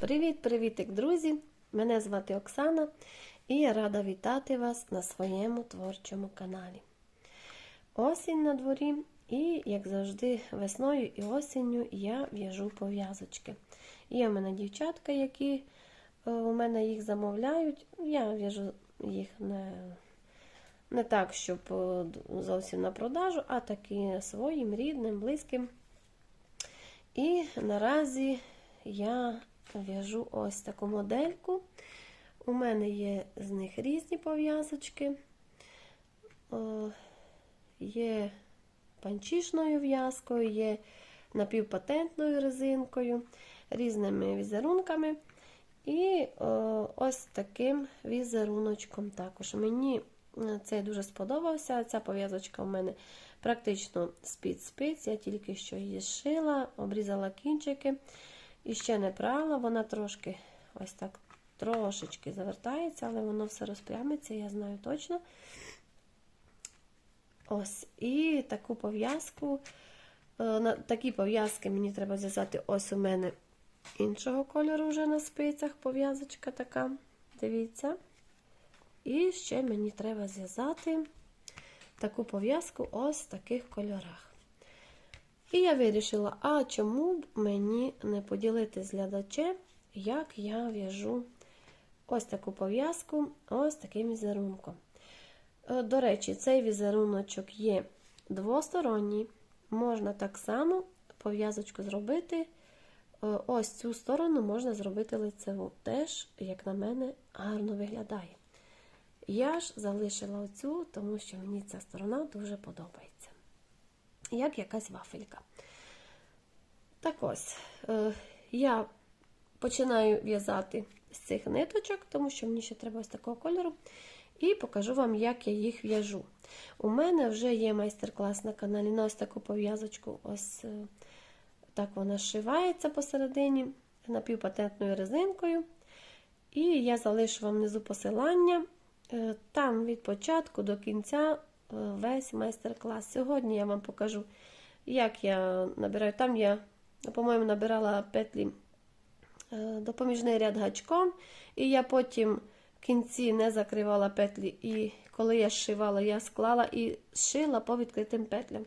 Привіт-привітик, друзі! Мене звати Оксана і я рада вітати вас на своєму творчому каналі. Осінь на дворі, і, як завжди, весною і осінню я в'яжу пов'язочки. Є в мене дівчатка, які е, у мене їх замовляють. Я в'яжу їх не, не так, щоб е, зовсім на продажу, а такі своїм, рідним, близьким. І наразі я в'яжу ось таку модельку. У мене є з них різні пов'язочки. Є панчішною в'язкою, є напівпатентною резинкою, різними візерунками. І ось таким візеруночком також. Мені цей дуже сподобався. Ця пов'язочка у мене практично з-під спиць. Я тільки що її зшила, обрізала кінчики. І ще не прала, вона трошки ось так трошечки завертається, але воно все розпрямиться, я знаю точно. Ось, і таку пов'язку, е, такі пов'язки мені треба зв'язати ось у мене іншого кольору вже на спицях пов'язочка така. Дивіться. І ще мені треба зв'язати таку пов'язку ось в таких кольорах. І я вирішила, а чому б мені не поділити з глядачем, як я в'яжу ось таку пов'язку, ось таким візерунком. Е, До речі, цей візеруночок є двосторонній. Можна так само пов'язочку зробити. Е, Ось цю сторону можна зробити лицеву. Теж, як на мене, гарно виглядає. Я ж залишила оцю, тому що мені ця сторона дуже подобається як якась вафелька. Так ось, е, я починаю в'язати з цих ниточок, тому що мені ще треба ось такого кольору. І покажу вам, як я їх в'яжу. У мене вже є майстер-клас на каналі на ось таку пов'язочку. Ось е, так вона зшивається посередині напівпатентною резинкою. І я залишу вам внизу посилання. Е, Там від початку до кінця весь майстер-клас. Сьогодні я вам покажу, як я набираю. Там я, по-моєму, набирала петлі е, допоміжний ряд гачком, і я потім в кінці не закривала петлі. І коли я зшивала, я склала і зшила по відкритим петлям.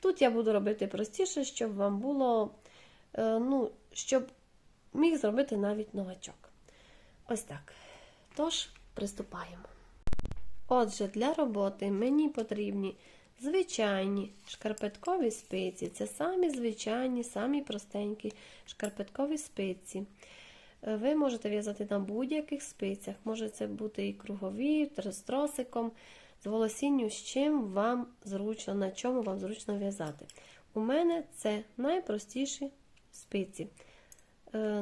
Тут я буду робити простіше, щоб вам було, е, ну, щоб міг зробити навіть новачок. Ось так. Тож, приступаємо. Отже, для роботи мені потрібні звичайні шкарпеткові спиці. Це самі звичайні, самі простенькі шкарпеткові спиці. Ви можете в'язати на будь-яких спицях. Може це бути і кругові, з тросиком, з волосінню, з чим вам зручно, на чому вам зручно в'язати. У мене це найпростіші спиці.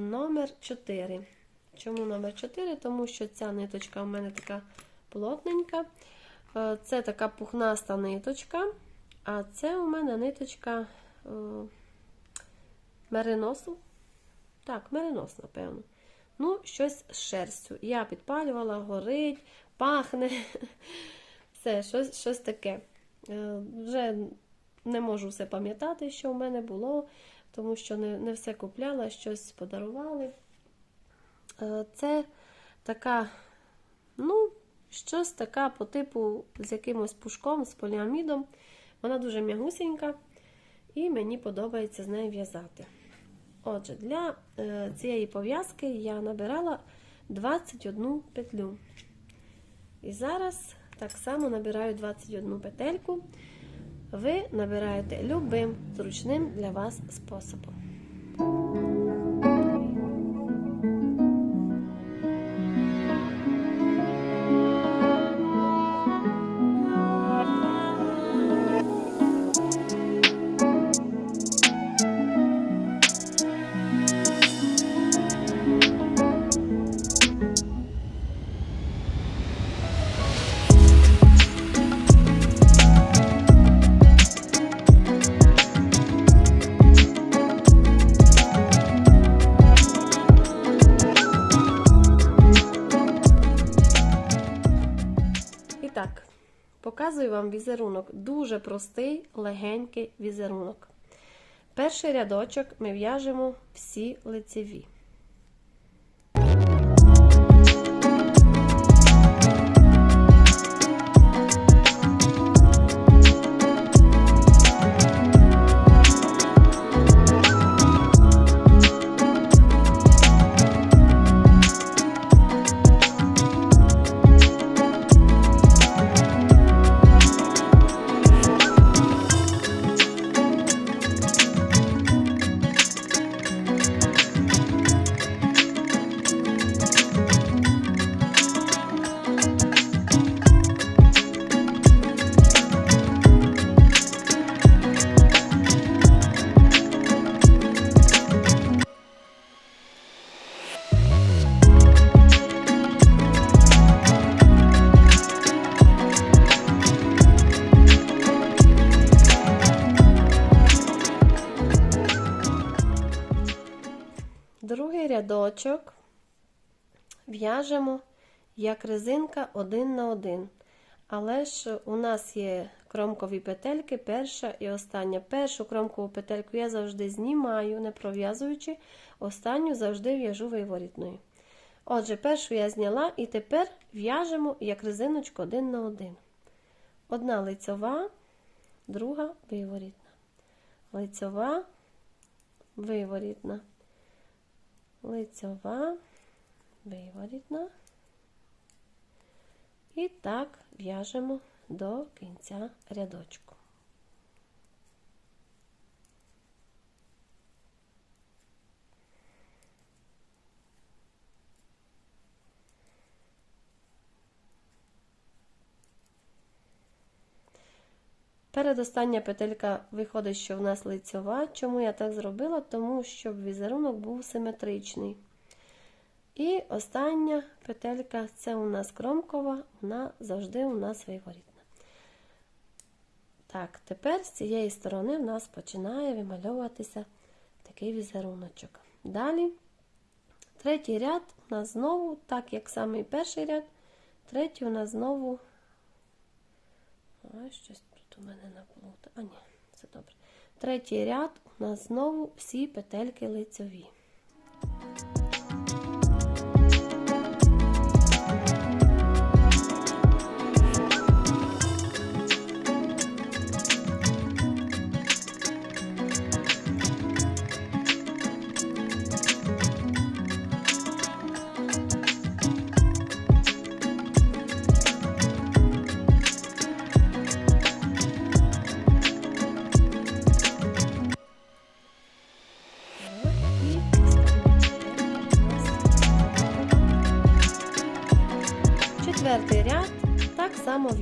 Номер 4. Чому номер 4? Тому що ця ниточка у мене така плотненька. Е, це така пухнаста ниточка, а це у мене ниточка е, мериносу. Так, меринос, напевно. Ну, щось з шерстю. Я підпалювала, горить, пахне. Все, щось щось таке. Е, вже не можу все пам'ятати, що в мене було, тому що не, не все купляла, щось подарували. Це така, ну, Щось така по типу з якимось пушком, з поліамідом. Вона дуже м'ягусінька, і мені подобається з нею в'язати. Отже, для е, цієї пов'язки я набирала 21 петлю. І зараз так само набираю 21 петельку. Ви набираєте любим зручним для вас способом. Візерунок. Дуже простий, легенький візерунок. Перший рядочок ми в'яжемо всі лицеві. Рядочок в'яжемо як резинка один на один. Але ж у нас є кромкові петельки, перша і остання. Першу кромкову петельку я завжди знімаю, не пров'язуючи, останню завжди в'яжу виворітною. Отже, першу я зняла і тепер в'яжемо як резиночку один на один. Одна лицьова, друга виворітна. Лицьова, виворітна. Лицьова, виворітна. І так в'яжемо до кінця рядочку. Передостання петелька виходить, що в нас лицьова. Чому я так зробила? Тому щоб візерунок був симетричний. І остання петелька це у нас кромкова, вона завжди у нас виворітна. Так, тепер з цієї сторони в нас починає вимальовуватися такий візеруночок. Далі, третій ряд у нас знову, так як самий перший ряд, третій у нас знову. Ой, щось у мене напнута. А, ні, все добре. Третій ряд у нас знову всі петельки лицьові.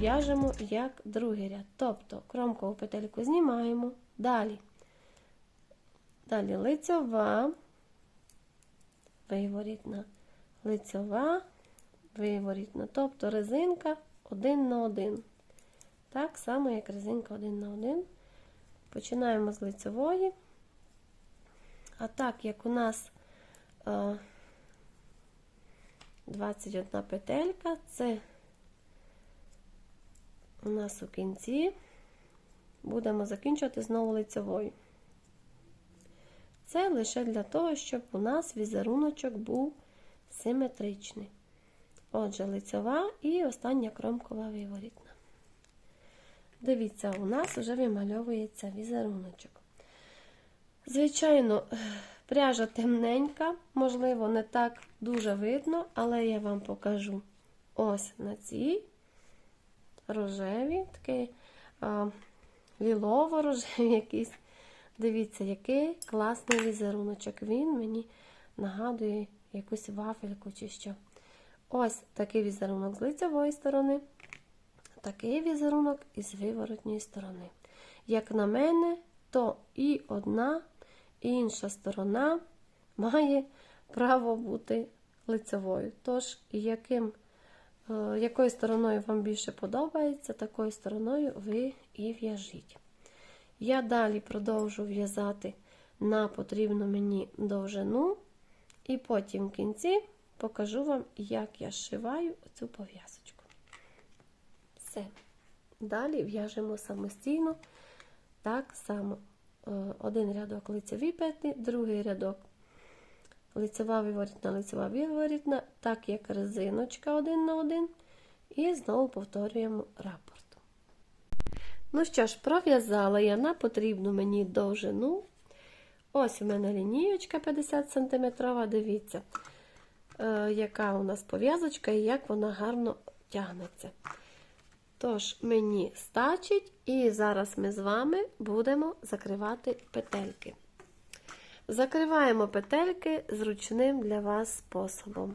В'яжемо, як другий ряд. Тобто кромкову петельку знімаємо. Далі. Далі лицьова, виворітна, лицьова, виворітна. Тобто резинка один на один. Так само, як резинка один на один. Починаємо з лицьової. А так, як у нас е, 21 петелька, це у нас у кінці будемо закінчувати знову лицевою. Це лише для того, щоб у нас візеруночок був симетричний. Отже, лицева і остання кромкова виворітна. Дивіться, у нас вже вимальовується візеруночок. Звичайно, пряжа темненька, можливо, не так дуже видно, але я вам покажу ось на цій рожеві, такий лілово-рожеві якийсь. Дивіться, який класний візеруночок. Він мені нагадує якусь вафельку чи що. Ось такий візерунок з лицевої сторони, такий візерунок із виворотньої сторони. Як на мене, то і одна, і інша сторона має право бути лицевою. Тож, яким, якою стороною вам більше подобається, такою стороною ви і в'яжіть. Я далі продовжу в'язати на потрібну мені довжину, і потім в кінці покажу вам, як я зшиваю цю пов'язочку. Все. Далі в'яжемо самостійно, так само е, один рядок лицеві петлі, другий рядок лицева виворітна, лицева виворітна, так як резиночка один на один. І знову повторюємо рапорт. Ну що ж, пров'язала я на потрібну мені довжину. Ось у мене лінієчка 50 см. Дивіться, е, яка у нас пов'язочка і як вона гарно тягнеться. Тож, мені стачить, і зараз ми з вами будемо закривати петельки. Закриваємо петельки зручним для вас способом.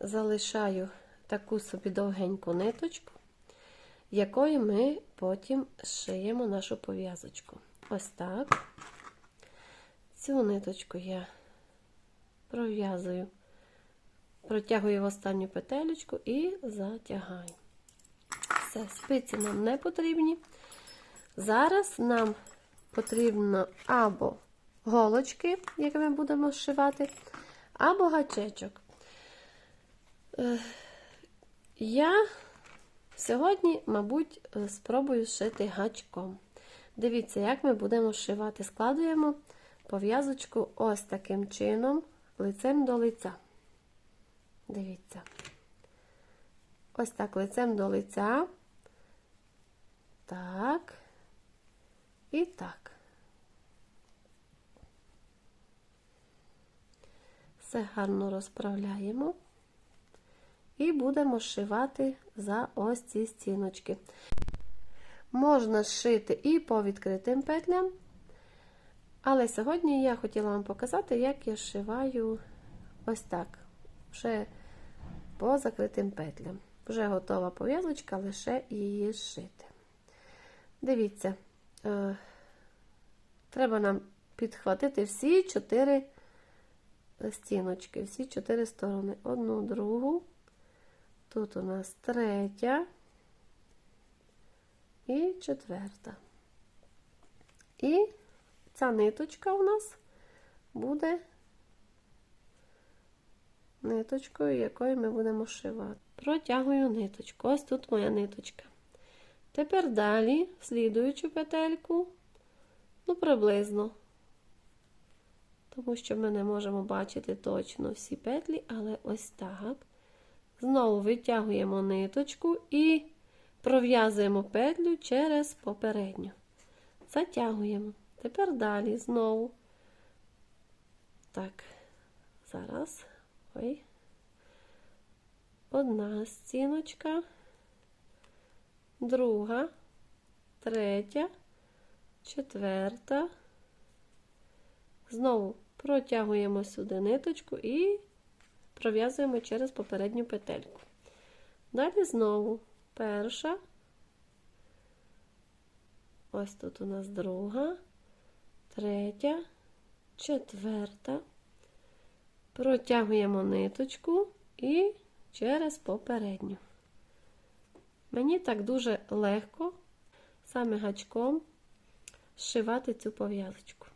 Залишаю таку собі довгеньку ниточку, якою ми потім шиємо нашу пов'язочку. Ось так. Цю ниточку я пров'язую, протягую в останню петелечку і затягаю. Все, спиці нам не потрібні. Зараз нам потрібно або голочки, які ми будемо зшивати, або гачечок. Е, Я сьогодні, мабуть, е, спробую шити гачком. Дивіться, як ми будемо шивати. Складуємо пов'язочку ось таким чином, лицем до лиця. Дивіться. Ось так лицем до лиця. Так. І так. Все гарно розправляємо. І будемо шивати за ось ці стіночки. Можна шити і по відкритим петлям. Але сьогодні я хотіла вам показати, як я шиваю ось так. Вже по закритим петлям. Вже готова пов'язочка, лише її зшити. Дивіться, е, треба нам підхватити всі чотири стіночки, всі чотири сторони. Одну, другу. Тут у нас третя і четверта. І ця ниточка у нас буде ниточкою, якою ми будемо шивати. Протягую ниточку. Ось тут моя ниточка. Тепер далі, слідуючу петельку, ну, приблизно, тому що ми не можемо бачити точно всі петлі, але ось так. Знову витягуємо ниточку і пров'язуємо петлю через попередню. Затягуємо. Тепер далі знову. Так, зараз. Ой. Одна стіночка, друга, третя, четверта. Знову протягуємо сюди ниточку і пров'язуємо через попередню петельку. Далі знову перша, ось тут у нас друга, третя, четверта. Протягуємо ниточку і через попередню. Мені так дуже легко саме гачком зшивати цю пов'язочку.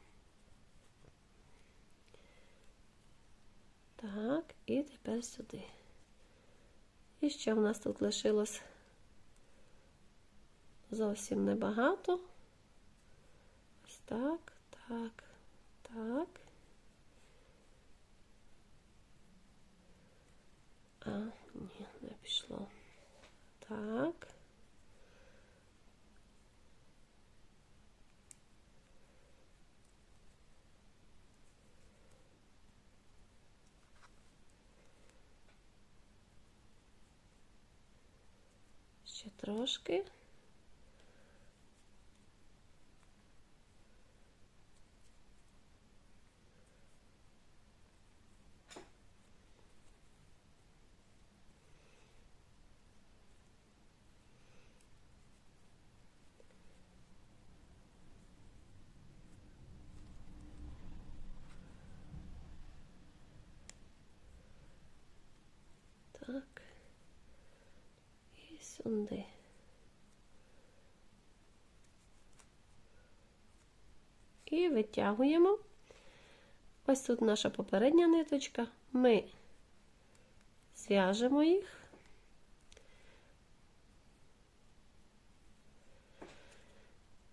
Так, і тепер сюди. І ще в нас тут лишилось зовсім небагато. Ось так, так, так. А, ні, не пішло. Так. Ще трошки. Так. І сюди. І витягуємо. Ось тут наша попередня ниточка. Ми зв'яжемо їх.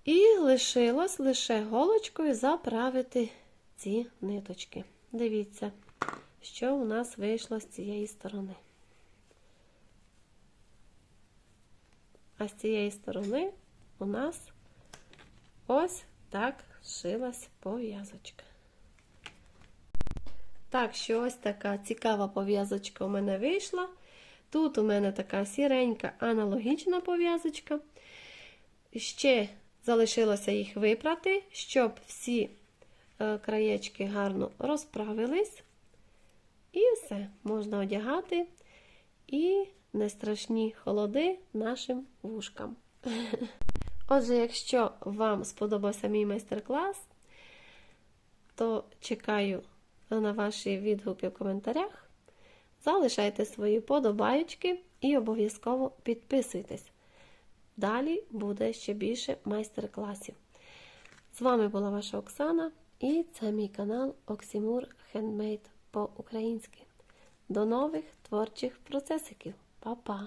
І лишилось лише голочкою заправити ці ниточки. Дивіться, що у нас вийшло з цієї сторони. А з цієї сторони у нас ось так шилась пов'язочка. Так, що ось така цікава пов'язочка у мене вийшла. Тут у мене така сіренька аналогічна пов'язочка. Ще залишилося їх випрати, щоб всі е, краєчки гарно розправились. І все, можна одягати і не страшні холоди нашим вушкам. Отже, якщо вам сподобався мій майстер-клас, то чекаю на ваші відгуки в коментарях. Залишайте свої подобаючки і обов'язково підписуйтесь. Далі буде ще більше майстер-класів. З вами була ваша Оксана і це мій канал Оксімур Хендмейд по-українськи. До нових творчих процесиків. Па-па!